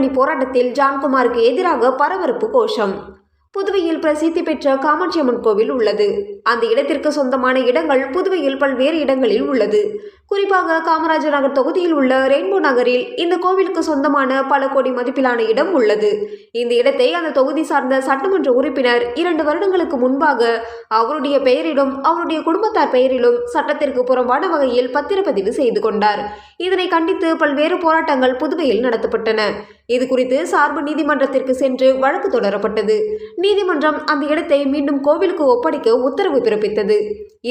போராட்டத்தில் ஜான்குமாருக்கு எதிராக பரபரப்பு கோஷம். புதுவையில் பிரசித்தி பெற்ற காமாட்சியம்மன் கோவில் உள்ளது. அந்த இடத்திற்கு சொந்தமான இடங்கள் புதுவையில் பல்வேறு இடங்களில் உள்ளது. குறிப்பாக காமராஜர் நகர் தொகுதியில் உள்ள ரெயின்போ நகரில் இந்த கோவிலுக்கு சொந்தமான பல கோடி மதிப்பிலான இடம் உள்ளது. இந்த இடத்தை அந்த தொகுதி சார்ந்த சட்டமன்ற உறுப்பினர் இரண்டு வருடங்களுக்கு முன்பாக அவருடைய பெயரிலும் அவருடைய குடும்பத்தார் பெயரிலும் சட்டத்திற்கு புறம்பான வகையில் பத்திரப்பதிவு செய்து கொண்டார். இதனை கண்டித்து பல்வேறு போராட்டங்கள் புதுவையில் நடத்தப்பட்டன. இது குறித்து சார்பு நீதிமன்றத்திற்கு சென்று வழக்கு தொடரப்பட்டது. நீதிமன்றம் அந்த இடத்தை மீண்டும் கோவிலுக்கு ஒப்படைக்க உத்தரவு பிறப்பித்தது.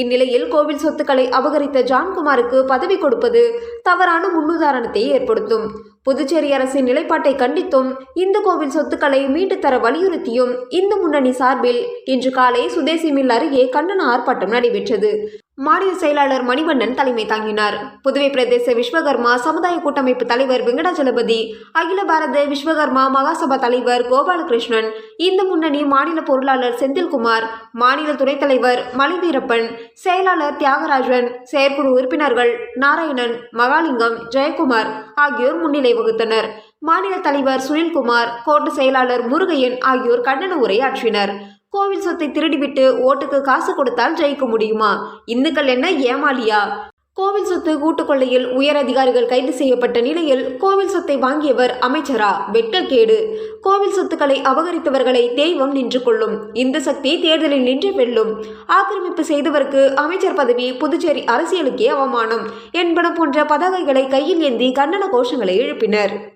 இந்நிலையில் கோவில் சொத்துக்களை அபகரித்த ஜான்குமாருக்கு பதவி கொடுப்பது தவறான முன்னுதாரணத்தை ஏற்படுத்தும். புதுச்சேரி அரசின் நிலைப்பாட்டை கண்டித்தும் இந்து கோவில் சொத்துக்களை மீட்டு தர வலியுறுத்தியும் இந்து முன்னணி சார்பில் இன்று காலை சுதேசி மில் அருகே கண்டன ஆர்ப்பாட்டம் நடைபெற்றது. மாநில செயலாளர் மணிவண்ணன் தலைமை தாங்கினார். புதுவை பிரதேச விஸ்வகர்மா சமுதாய கூட்டமைப்பு தலைவர் வெங்கடாஜலபதி அகில பாரத விஸ்வகர்மா மகாசபா தலைவர் கோபாலகிருஷ்ணன் இந்து முன்னணி மாநில பொருளாளர் செந்தில்குமார் மாநில துணைத் தலைவர் மலைவீரப்பன் செயலாளர் தியாகராஜன் செயற்குழு உறுப்பினர்கள் நாராயணன் மகாலிங்கம் ஜெயக்குமார் ஆகியோர் முன்னிலை வகுத்தனர். மாநில தலைவர் சுனில்குமார் கோட்ட செயலாளர் முருகையன் ஆகியோர் கண்டன உரையாற்றினர் கோவில் சொத்தை திருடிவிட்டு ஓட்டுக்கு காசு கொடுத்தால் ஜெயிக்க முடியுமா? இந்துக்கள் என்ன ஏமாலியா கோவில் சொத்து கூட்டுக்கொள்ளையில் உயர் அதிகாரிகள் கைது செய்யப்பட்ட நிலையில் கோவில் சொத்தை வாங்கியவர் அமைச்சரா வெட்கக்கேடு கோவில் சொத்துக்களை அபகரித்தவர்களை தெய்வம் நின்று கொள்ளும். இந்த சக்தி தேர்தலில் நின்று வெல்லும். ஆக்கிரமிப்பு செய்தவருக்கு அமைச்சர் பதவி புதுச்சேரி அரசியலுக்கே அவமானம். என்பன போன்ற பதாகைகளை கையில் ஏந்தி கண்டன கோஷங்களை எழுப்பினர்.